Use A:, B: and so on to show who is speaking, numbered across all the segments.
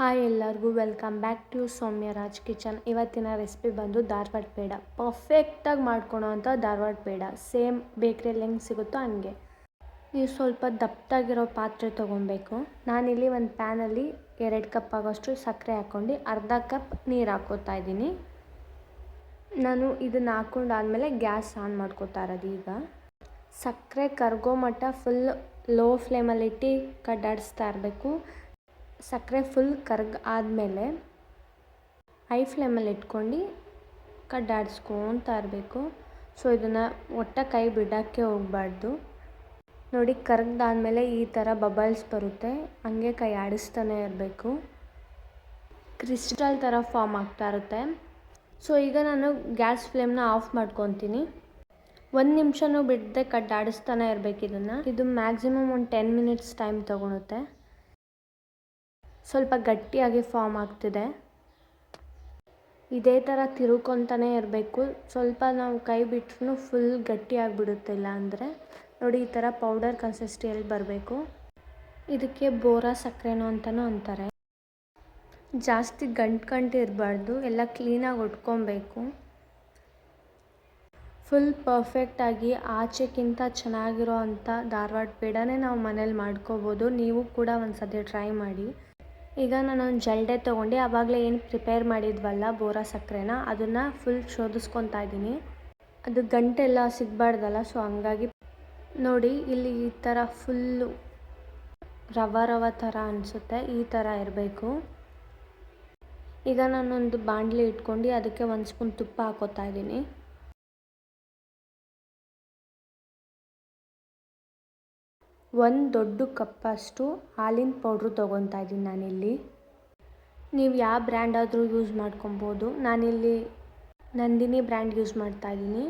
A: Hi ಎಲ್ಲರಿಗೂ welcome back to Soumya Raj kitchen ಇವತ್ತಿನ recipe ಬಂದು ಧಾರವಾಡ ಪೇಡ. ಪರ್ಫೆಕ್ಟಾಗಿ ಮಾಡ್ಕೊಳೋ ಅಂಥ ಧಾರವಾಡ ಪೇಡ. ಸೇಮ್ ಬೇಕ್ರಿಯಲ್ಲಿ ಹೆಂಗೆ ಸಿಗುತ್ತೋ ಹಂಗೆ. ನೀವು ಸ್ವಲ್ಪ ದಪ್ಪಾಗಿರೋ ಪಾತ್ರೆ ತೊಗೊಬೇಕು ನಾನಿಲ್ಲಿ ಒಂದು ಪ್ಯಾನಲ್ಲಿ ಎರಡು ಕಪ್ ಆಗೋಷ್ಟು ಸಕ್ಕರೆ ಹಾಕ್ಕೊಂಡು ಅರ್ಧ ಕಪ್ ನೀರು ಹಾಕ್ಕೋತಾ ಇದ್ದೀನಿ. ನಾನು ಇದನ್ನು ಹಾಕ್ಕೊಂಡಾದ್ಮೇಲೆ ಗ್ಯಾಸ್ ಆನ್ ಮಾಡ್ಕೋತಾ ಇರೋದು ಈಗ. ಸಕ್ಕರೆ ಕರ್ಗೋ ಮಟ್ಟ ಫುಲ್ ಲೋ ಫ್ಲೇಮಲ್ಲಿಟ್ಟು ಕಡ್ಡಾಡಿಸ್ತಾ ಇರಬೇಕು. ಸಕ್ಕರೆ ಫುಲ್ ಕರ್ಗ್ ಆದಮೇಲೆ ಹೈ ಫ್ಲೇಮಲ್ಲಿ ಇಟ್ಕೊಂಡು ಕಡ್ಡಾಡಿಸ್ಕೊತಾ ಇರಬೇಕು. ಸೊ ಇದನ್ನು ಒಟ್ಟ ಕೈ ಬಿಡೋಕ್ಕೆ ಹೋಗಬಾರ್ದು. ನೋಡಿ ಕರಗ್ದಾದ್ಮೇಲೆ ಈ ಥರ ಬಬಲ್ಸ್ ಬರುತ್ತೆ. ಹಂಗೆ ಕೈ ಆಡಿಸ್ತಾನೆ ಇರಬೇಕು. ಕ್ರಿಸ್ಟಲ್ ಥರ ಫಾರ್ಮ್ ಆಗ್ತಾ ಇರುತ್ತೆ. ಸೊ ಈಗ ನಾನು ಗ್ಯಾಸ್ ಫ್ಲೇಮ್ನ ಆಫ್ ಮಾಡ್ಕೊತೀನಿ. ಒಂದು ನಿಮಿಷನೂ ಬಿಡದೆ ಕಡ್ಡಾಡಿಸ್ತಾನೆ ಇರಬೇಕು ಇದನ್ನು. ಇದು ಮ್ಯಾಕ್ಸಿಮಮ್ ಒಂದು ಟೆನ್ ಮಿನಿಟ್ಸ್ ಟೈಮ್ ತೊಗೊಳುತ್ತೆ. ಸ್ವಲ್ಪ ಗಟ್ಟಿಯಾಗಿ ಫಾರ್ಮ್ ಆಗ್ತಿದೆ. ಇದೇ ಥರ ತಿರುಕೊತಾನೆ ಇರಬೇಕು. ಸ್ವಲ್ಪ ನಾವು ಕೈ ಬಿಟ್ರೂ ಫುಲ್ ಗಟ್ಟಿಯಾಗಿಬಿಡುತ್ತೆ ಅಂದರೆ. ನೋಡಿ ಈ ಥರ ಪೌಡರ್ ಕನ್ಸಿಸ್ಟಿಯಲ್ಲಿ ಬರಬೇಕು. ಇದಕ್ಕೆ ಬೋರಾ ಸಕ್ಕರೆನೋ ಅಂತಲೂ ಅಂತಾರೆ. ಜಾಸ್ತಿ ಗಂಟು ಗಂಟು ಇರಬಾರ್ದು. ಎಲ್ಲ ಕ್ಲೀನಾಗಿ ಉಟ್ಕೊಬೇಕು ಫುಲ್ ಪರ್ಫೆಕ್ಟಾಗಿ ಆಚೆಗಿಂತ ಚೆನ್ನಾಗಿರೋ ಅಂಥ ಧಾರವಾಡ ಪೇಡನೇ ನಾವು ಮನೇಲಿ ಮಾಡ್ಕೋಬೋದು. ನೀವು ಕೂಡ ಒಂದು ಸತಿ ಟ್ರೈ ಮಾಡಿ. ಈಗ ನಾನೊಂದು ಜಲ್ಡೆ ತೊಗೊಂಡು ಆವಾಗಲೇ ಏನು ಪ್ರಿಪೇರ್ ಮಾಡಿದ್ವಲ್ಲ ಬೋರಾ ಸಕ್ಕರೆನ ಅದನ್ನು ಫುಲ್ ಶೋಧಿಸ್ಕೊತಾ ಇದ್ದೀನಿ. ಅದು ಗಂಟೆಲ್ಲ ಸಿಗಬಾರ್ದಲ್ಲ ಸೊ ಹಂಗಾಗಿ ನೋಡಿ ಇಲ್ಲಿ ಈ ಥರ ಫುಲ್ಲು ರವ ರವ ಥರ ಅನಿಸುತ್ತೆ, ಈ ಥರ ಇರಬೇಕು. ಈಗ ನಾನೊಂದು ಬಾಂಡ್ಲಿ ಇಟ್ಕೊಂಡು ಅದಕ್ಕೆ ಒಂದು ಸ್ಪೂನ್ ತುಪ್ಪ ಹಾಕೋತಾ ಇದ್ದೀನಿ. ಒಂದು ದೊಡ್ಡ ಕಪ್ಪಷ್ಟು ಹಾಲಿನ ಪೌಡ್ರು ತೊಗೊತಾ ಇದ್ದೀನಿ ನಾನಿಲ್ಲಿ. ನೀವು ಯಾವ ಬ್ರ್ಯಾಂಡ್ ಆದರೂ ಯೂಸ್ ಮಾಡ್ಕೊಬೋದು. ನಾನಿಲ್ಲಿ ನಂದಿನಿ ಬ್ರ್ಯಾಂಡ್ ಯೂಸ್ ಮಾಡ್ತಾ ಇದ್ದೀನಿ.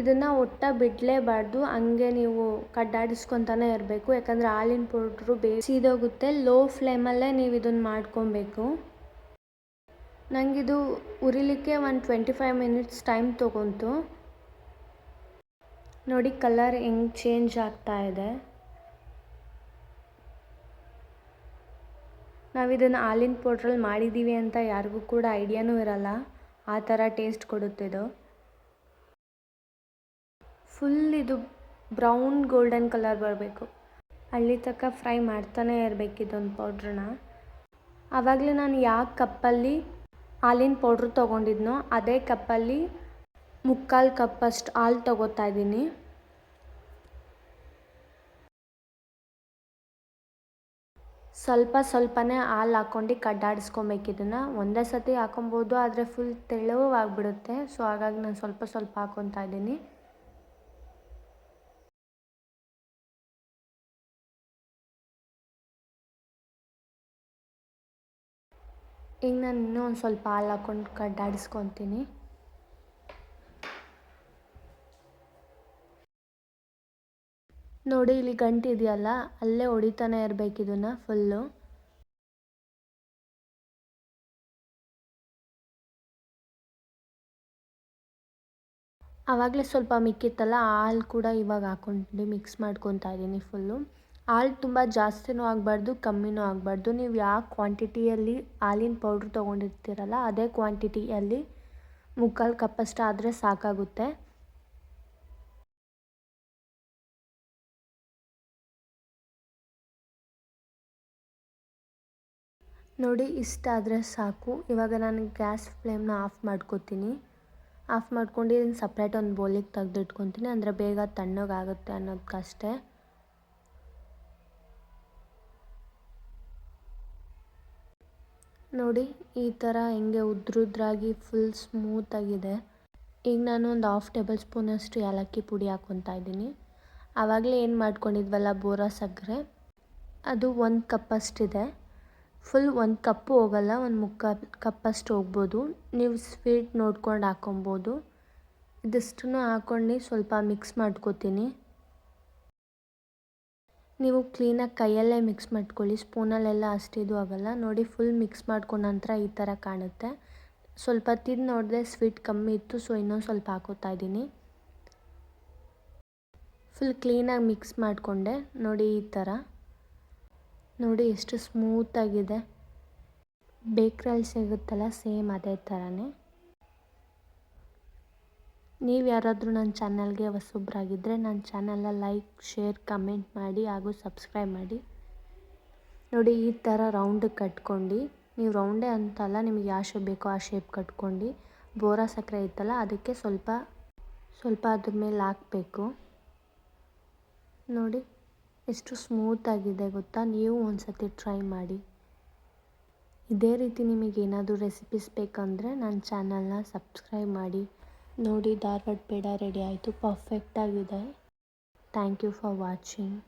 A: ಇದನ್ನು ಒಟ್ಟ ಬಿಡಲೇಬಾರ್ದು. ಹಂಗೆ ನೀವು ಕಡ್ಡಾಡಿಸ್ಕೊತಾನೆ ಇರಬೇಕು. ಯಾಕಂದರೆ ಹಾಲಿನ ಪೌಡ್ರು ಹೋಗುತ್ತೆ ಲೋ ಫ್ಲೇಮಲ್ಲೇ ನೀವು ಇದನ್ನು ಮಾಡ್ಕೊಬೇಕು. ನನಗಿದು ಉರಿಲಿಕ್ಕೆ ಒಂದು ಟ್ವೆಂಟಿ ಫೈವ್ ಮಿನಿಟ್ಸ್ ಟೈಮ್ ತೊಗೊಂತು. ನೋಡಿ, ಕಲರ್ ಹೆಂಗೆ ಚೇಂಜ್ ಆಗ್ತಾ ಇದೆ. ನಾವು ಇದನ್ನು ಹಾಲಿನ ಪೌಡ್ರಲ್ಲಿ ಮಾಡಿದ್ದೀವಿ ಅಂತ ಯಾರಿಗೂ ಕೂಡ ಐಡಿಯಾನೂ ಇರಲ್ಲ. ಆ ಥರ ಟೇಸ್ಟ್ ಕೊಡುತ್ತಿದ್ದು ಫುಲ್ ಇದು ಬ್ರೌನ್ ಗೋಲ್ಡನ್ ಕಲರ್ ಬರಬೇಕು. ಅಲ್ಲಿ ತನಕ ಫ್ರೈ ಮಾಡ್ತಾನೆ ಇರಬೇಕು ಇದೊಂದು ಪೌಡ್ರನ್ನ. ಆವಾಗಲೇ ನಾನು ಯಾವ ಕಪ್ಪಲ್ಲಿ ಹಾಲಿನ ಪೌಡ್ರ್ ತೊಗೊಂಡಿದ್ನೋ, ಅದೇ ಕಪ್ಪಲ್ಲಿ ಮುಕ್ಕಾಲು ಕಪ್ಪಷ್ಟು ಹಾಲು ತಗೋತಾ ಇದ್ದೀನಿ. ಸ್ವಲ್ಪ ಸ್ವಲ್ಪನೇ ಹಾಲು ಹಾಕ್ಕೊಂಡು ಕಡ್ಡಾಡಿಸ್ಕೊಬೇಕು ಇದನ್ನು. ಒಂದೇ ಸತಿ ಹಾಕೊಬೋದು ಆದರೆ ಫುಲ್ ತೆಳುವಾಗಿಬಿಡುತ್ತೆ. ಸೊ ಹಾಗಾಗಿ ನಾನು ಸ್ವಲ್ಪ ಸ್ವಲ್ಪ ಹಾಕೊತಾ ಇದ್ದೀನಿ. ಈಗ ನಾನು ಇನ್ನೂ ಒಂದು ಸ್ವಲ್ಪ ಹಾಲು ಹಾಕ್ಕೊಂಡು ಕಡ್ಡಾಡಿಸ್ಕೊತೀನಿ. ನೋಡಿ, ಇಲ್ಲಿ ಗಂಟು ಇದೆಯಲ್ಲ, ಅಲ್ಲೇ ಹೊಡಿತಾನೆ ಇರಬೇಕು ಇದನ್ನು ಫುಲ್ಲು ಆವಾಗಲೇ ಸ್ವಲ್ಪ ಮಿಕ್ಕಿತ್ತಲ್ಲ ಹಾಲು ಕೂಡ ಇವಾಗ ಹಾಕೊಂಡು ಮಿಕ್ಸ್ ಮಾಡ್ಕೊತಾ ಇದ್ದೀನಿ ಫುಲ್ಲು ಹಾಲು ತುಂಬ ಜಾಸ್ತಿನೂ ಆಗಬಾರ್ದು, ಕಮ್ಮಿನೂ ಆಗಬಾರ್ದು. ನೀವು ಯಾವ ಕ್ವಾಂಟಿಟಿಯಲ್ಲಿ ಹಾಲಿನ ಪೌಡ್ರ್ ತೊಗೊಂಡಿರ್ತೀರಲ್ಲ, ಅದೇ ಕ್ವಾಂಟಿಟಿಯಲ್ಲಿ ಮುಕ್ಕಾಲು ಕಪ್ಪಷ್ಟು ಆದರೆ ಸಾಕಾಗುತ್ತೆ. ನೋಡಿ ಇಷ್ಟಾದರೆ ಸಾಕು. ಇವಾಗ ನಾನು ಗ್ಯಾಸ್ ಫ್ಲೇಮ್ನ ಆಫ್ ಮಾಡ್ಕೋತೀನಿ. ಆಫ್ ಮಾಡ್ಕೊಂಡು ಇದನ್ನು ಸಪ್ರೇಟ್ ಒಂದು ಬೌಲಿಗೆ ತೆಗೆದಿಟ್ಕೊತೀನಿ. ಅಂದರೆ ಬೇಗ ತಣ್ಣಗಾಗುತ್ತೆ ಅನ್ನೋದಕ್ಕಷ್ಟೇ. ನೋಡಿ, ಈ ಥರ ಹೆಂಗೆ ಉದ್ರುದ್ರಾಗಿ ಫುಲ್ ಸ್ಮೂತಾಗಿದೆ ಈಗ ನಾನು ಒಂದು ಹಾಫ್ ಟೇಬಲ್ ಸ್ಪೂನಷ್ಟು ಏಲಕ್ಕಿ ಪುಡಿ ಹಾಕ್ಕೊತಾ ಇದ್ದೀನಿ. ಆವಾಗಲೇ ಏನು ಮಾಡ್ಕೊಂಡಿದ್ವಲ್ಲ, ಬೋರಾ ಸಕ್ಕರೆ? ಅದು ಒಂದು ಕಪ್ಪಷ್ಟಿದೆ ಫುಲ್ ಒಂದು ಕಪ್ಪು ಹೋಗಲ್ಲ, ಒಂದು ಮುಕ್ಕಾಲು ಕಪ್ಪಷ್ಟು ಹೋಗ್ಬೋದು. ನೀವು ಸ್ವೀಟ್ ನೋಡ್ಕೊಂಡು ಹಾಕೊಬೋದು. ಇದಿಷ್ಟನ್ನು ಹಾಕ್ಕೊಂಡು ಸ್ವಲ್ಪ ಮಿಕ್ಸ್ ಮಾಡ್ಕೋತೀನಿ. ನೀವು ಕ್ಲೀನಾಗಿ ಕೈಯಲ್ಲೇ ಮಿಕ್ಸ್ ಮಾಡ್ಕೊಳ್ಳಿ, ಸ್ಪೂನಲ್ಲೆಲ್ಲ ಅಷ್ಟಿದು ಆಗೋಲ್ಲ. ನೋಡಿ ಫುಲ್ ಮಿಕ್ಸ್ ಮಾಡ್ಕೊಂಡ ನಂತರ ಈ ಥರ ಕಾಣುತ್ತೆ. ಸ್ವಲ್ಪ ತಿಂದು ನೋಡಿದೆ ಸ್ವೀಟ್ ಕಮ್ಮಿ ಇತ್ತು ಸೊ ಇನ್ನೊಂದು ಸ್ವಲ್ಪ ಹಾಕೋತಾ ಇದ್ದೀನಿ. ಫುಲ್ ಕ್ಲೀನಾಗಿ ಮಿಕ್ಸ್ ಮಾಡಿಕೊಂಡೆ. ನೋಡಿ ಈ ಥರ ನೋಡಿ ಎಷ್ಟು ಸ್ಮೂತಾಗಿದೆ ಬೇಕ್ರಲ್ಲಿ ಸಿಗುತ್ತಲ್ಲ ಸೇಮ್ ಅದೇ ಥರನೇ ನೀವು ಯಾರಾದರೂ ನನ್ನ ಚಾನಲ್ಗೆ ಹೊಸೊಬ್ಬರಾಗಿದ್ದರೆ ನನ್ನ ಚಾನಲ್ನ ಲೈಕ್ ಶೇರ್ ಕಮೆಂಟ್ ಮಾಡಿ ಹಾಗೂ ಸಬ್ಸ್ಕ್ರೈಬ್ ಮಾಡಿ. ನೋಡಿ ಈ ಥರ ರೌಂಡ್ ಕಟ್ಕೊಂಡು, ನೀವು ರೌಂಡೇ ಅಂತಲ್ಲ ನಿಮಗೆ ಯಾವ ಶೇಪ್ ಬೇಕೋ ಆ ಶೇಪ್ ಕಟ್ಕೊಂಡು, ಬೋರಾ ಸಕ್ಕರೆ ಇತ್ತಲ್ಲ ಅದಕ್ಕೆ ಸ್ವಲ್ಪ ಸ್ವಲ್ಪ ಅದ್ರ ಮೇಲೆ ಹಾಕಬೇಕು. ನೋಡಿ. ಎಷ್ಟು ಸ್ಮೂತಾಗಿದೆ ಗೊತ್ತಾ? ನೀವು ಒಂದು ಸತಿ ಟ್ರೈ ಮಾಡಿ. ಇದೇ ರೀತಿ ನಿಮಗೆ ಏನಾದರೂ ರೆಸಿಪೀಸ್ ಬೇಕಂದರೆ ನನ್ನ ಚಾನಲ್ನ ಸಬ್ಸ್ಕ್ರೈಬ್ ಮಾಡಿ. ನೋಡಿ, ಧಾರವಾಡ ಪೇಡ ರೆಡಿ ಆಯಿತು. ಪರ್ಫೆಕ್ಟಾಗಿದೆ ಥ್ಯಾಂಕ್ ಯು ಫಾರ್ ವಾಚಿಂಗ್